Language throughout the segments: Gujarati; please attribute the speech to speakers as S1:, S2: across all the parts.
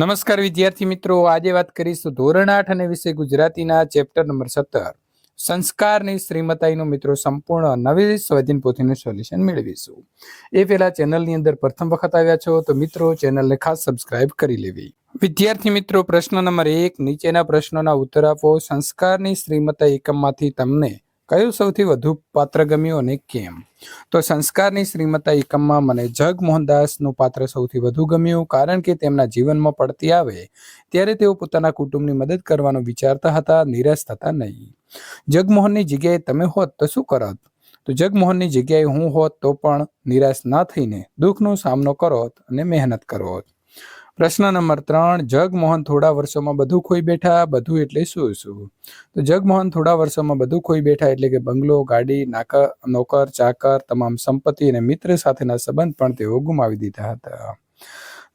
S1: નમસ્કાર વિદ્યાર્થી મિત્રો, આજે વાત કરીશું ધોરણ આઠ અને વિષય ગુજરાતીના ચેપ્ટર નંબર સત્તર. સંસ્કારની શ્રીમતાઈનું મિત્રો સંપૂર્ણ નવી સ્વાધીન પોથીનું સોલ્યુશન મેળવીશું. એ પહેલા ચેનલની અંદર પ્રથમ વખત આવ્યા છો તો મિત્રો ચેનલને ખાસ સબસ્ક્રાઇબ કરી લેવી. વિદ્યાર્થી મિત્રો, પ્રશ્ન નંબર એક, નીચેના પ્રશ્નોના ઉત્તર આપો. સંસ્કારની શ્રીમતા એકમમાંથી તમને કયું સૌથી વધુ પાત્ર ગમ્યું અને કેમ? તો સંસ્કારની શ્રીમતા એકમમાં મને જગમોહનદાસનું પાત્ર સૌથી વધુ ગમ્યું કારણ કે તેમના જીવનમાં પડતી આવે ત્યારે તેઓ પોતાના કુટુંબની મદદ કરવાનું વિચારતા હતા, નિરાશ થતા નહીં. જગમોહનની જગ્યાએ તમે હોત તો શું કરત? તો જગમોહનની જગ્યાએ હું હોત તો પણ નિરાશ ના થઈને દુઃખનો સામનો કરો અને મહેનત કરોત પ્રશ્ન નંબર ત્રણ, જગમોહન થોડા વર્ષોમાં બધું ખોઈ બેઠા, બધું એટલે શું શું? તો જગમોહન થોડા વર્ષોમાં બધું ખોઈ બેઠા એટલે કે બંગલો, ગાડી નાકર નોકર, ચાકર, તમામ સંપત્તિ અને મિત્ર સાથેના સંબંધ પણ તેઓ ગુમાવી દીધા હતા.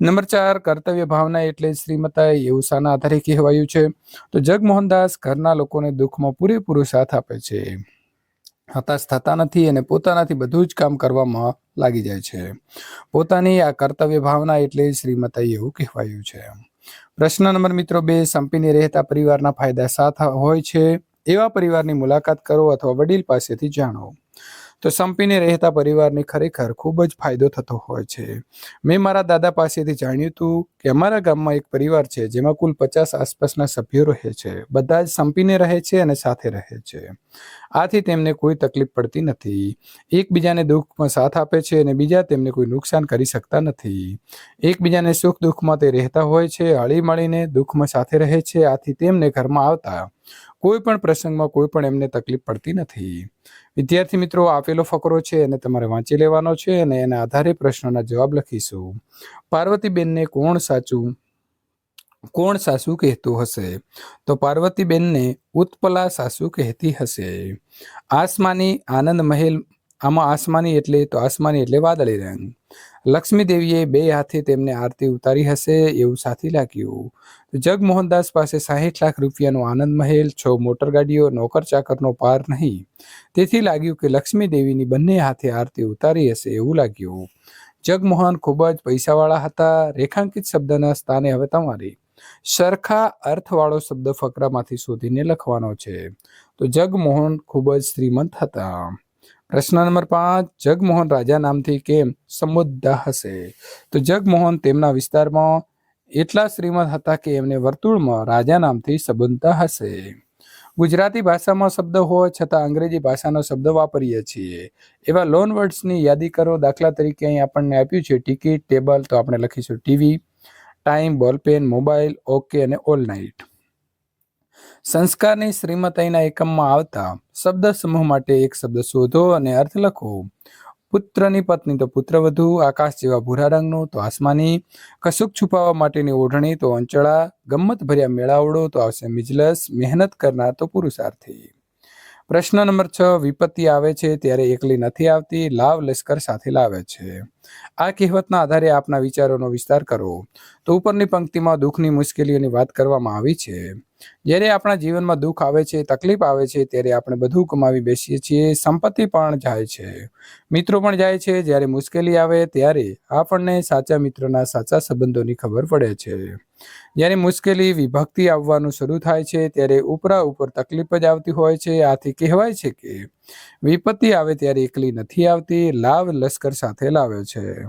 S1: નંબર ચાર, કર્તવ્ય ભાવના એટલે શ્રીમતા એવું શાના આધારે કહેવાયું છે. તો જગમોહનદાસ ઘરના લોકોને દુઃખમાં પૂરેપૂરો સાથ આપે છે. હતાશ થતા નથી અને પોતાનાથી બધું જ કામ કરવામાં લાગી જાય છે. પોતાની આ કર્તવ્ય ભાવના એટલે શ્રીમતાઈ એવું કહેવાયું છે. પ્રશ્ન નંબર મિત્રો બે, સંપીને રહેતા પરિવારના ફાયદા સાથ હોય છે, એવા પરિવારની મુલાકાત કરો અથવા વડીલ પાસેથી જાણો. તો સંપીને રહેતા પરિવારને ખરેખર ખૂબ જ ફાયદો થતો હોય છે. મેં મારા દાદા પાસેથી જાણ્યું હતું કે અમારા ગામમાં એક પરિવાર છે જેમાં કુલ પચાસ આસપાસના સભ્યો રહે છે. બધા જ સંપીને રહે છે અને સાથે રહે છે. આથી તેમને કોઈ તકલીફ પડતી નથી. એકબીજાને દુઃખમાં સાથ આપે છે અને બીજા તેમને કોઈ નુકસાન કરી શકતા નથી. એકબીજાને સુખ દુઃખમાં તે રહેતા હોય છે હળી મળીને દુઃખમાં સાથે રહે છે, આથી તેમને ઘરમાં આવતા કોઈ પણ પ્રસંગમાં કોઈ પણ એમને તકલીફ પડતી નથી. વિદ્યાર્થી મિત્રો આપેલો ફકરો છે એને તમારે વાંચી લેવાનો છે અને એના આધારે પ્રશ્નોના જવાબ લખીશું. પાર્વતીબેનને કોણ સાચું કોણ સાસુ કહેતું હશે? તો પાર્વતીબેનને ઉત્પલા સાસુ કહેતી હશે. આસમાની આનંદ મહેલ, આમાં આસમાની એટલે તો આસમાની એટલે વાદળી રંગ. લક્ષ્મી દેવીએ બે હાથે તેમને આરતી ઉતારી હશે એવું સાથી લાગ્યું. જગમોહનદાસ પાસે સાહીઠ લાખ રૂપિયાનો આનંદ મહેલ, છ મોટરગાડીઓ નોકર ચાકરનો પાર નહીં. તેથી લાગ્યું કે લક્ષ્મી દેવીની બંને હાથે આરતી ઉતારી હશે એવું લાગ્યું. જગમોહન ખૂબ જ પૈસાવાળા હતા. રેખાંકિત શબ્દના સ્થાને હવે તમારી સરખા અર્થવાળો શબ્દ ફકરામાંથી શોધીને લખવાનો છે. તો જગમોહન ખૂબ જ શ્રીમંત હતા. પ્રશ્ન નંબર પાંચ, જગમોહન રાજા નામથી કેમ સમુદ્ધા હશે? તો જગમોહન તેમના વિસ્તારમાં એટલા શ્રીમંત હતા કે એમને વર્તુળમાં રાજા નામથી સંબંધતા હશે. ગુજરાતી ભાષામાં શબ્દ હોવા છતાં અંગ્રેજી ભાષાનો શબ્દ વાપરીએ છીએ. એવા લોન વર્ડ્સની યાદી કરો. દાખલા તરીકે અહીં આપણને આપ્યું છે ટિકિટ, ટેબલ, તો આપણે લખીશું TV. Time, ball pen, mobile, okay અને ઓલ નાઇટ. સંસ્કારની શ્રીમતાઈના એકમમાં આવતા શબ્દ સમૂહ માટે એક શબ્દ શોધો અને અર્થ લખો. પુત્રની પત્ની તો પુત્રવધુ આકાશ જેવા ભૂરા રંગનું તો આસમાની, કશુંક છુપાવવા માટેની ઓઢણી તો અંચળા ગમ્મત ભર્યા મેળાવડો તો આવશે મિજલસ, મહેનત કરનાર તો પુરુષાર્થી. પ્રશ્ન નંબર છ, વિપત્તિ આવે છે ત્યારે એકલી નથી આવતી, લાવ લશ્કર સાથે લાવે છે. આ કહેવતના આધારે આપના વિચારોનો વિસ્તાર કરો. તો ઉપરની પંક્તિમાં દુઃખની મુશ્કેલીઓની વાત કરવામાં આવી છે. જ્યારે આપણા જીવનમાં દુઃખ આવે છે, તકલીફ આવે છે, ત્યારે આપણે બધું કમાવી બેસીએ છીએ, સંપત્તિ પણ જાય છે. મિત્રો પણ જાય છે, જ્યારે મુશ્કેલી આવે ત્યારે આપણને સાચા મિત્રોના સાચા સંબંધોની ખબર પડે છે. જ્યારે મુશ્કેલી વિભક્તિ આવવાનું શરૂ થાય છે, ત્યારે ઉપરા ઉપર તકલીફ જ આવતી હોય છે. આથી કહેવાય છે કે વિપત્તિ આવે ત્યારે એકલી નથી આવતી, લાવ લશ્કર સાથે લાવે છે.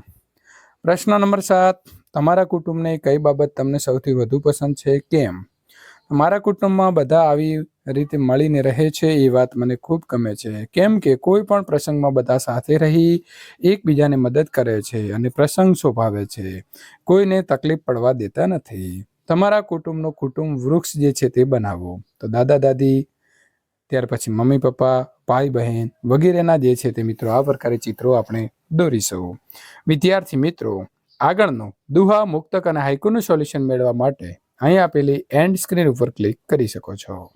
S1: પ્રશ્ન નંબર સાત, તમારા કુટુંબને કઈ બાબત તમને સૌથી વધુ પસંદ છે? કેમ? મારા કુટુંબમાં બધા આવી રીતે મળીને રહે છે, એ વાત મને ખૂબ ગમે છે. કેમ કે કોઈ પણ પ્રસંગમાં બધા સાથે રહી એકબીજાને મદદ કરે છે અને પ્રસંગ શોભાવે છે. કોઈને તકલીફ પડવા દેતા નથી. તમારા કુટુંબનું કુટુંબ વૃક્ષ જે છે તે બનાવો. તો દાદા, દાદી, ત્યાર પછી મમ્મી, પપ્પા, ભાઈ, બહેન વગેરેના જે છે તે મિત્રો, આ પ્રકારે ચિત્રો આપણે દોરીશું. વિદ્યાર્થી મિત્રો, આગળનું દુહા મુક્તક અને હાઇકુનું સોલ્યુશન મેળવવા માટે અહીં આપેલી એન્ડ સ્ક્રીન ઉપર ક્લિક કરી શકો છો.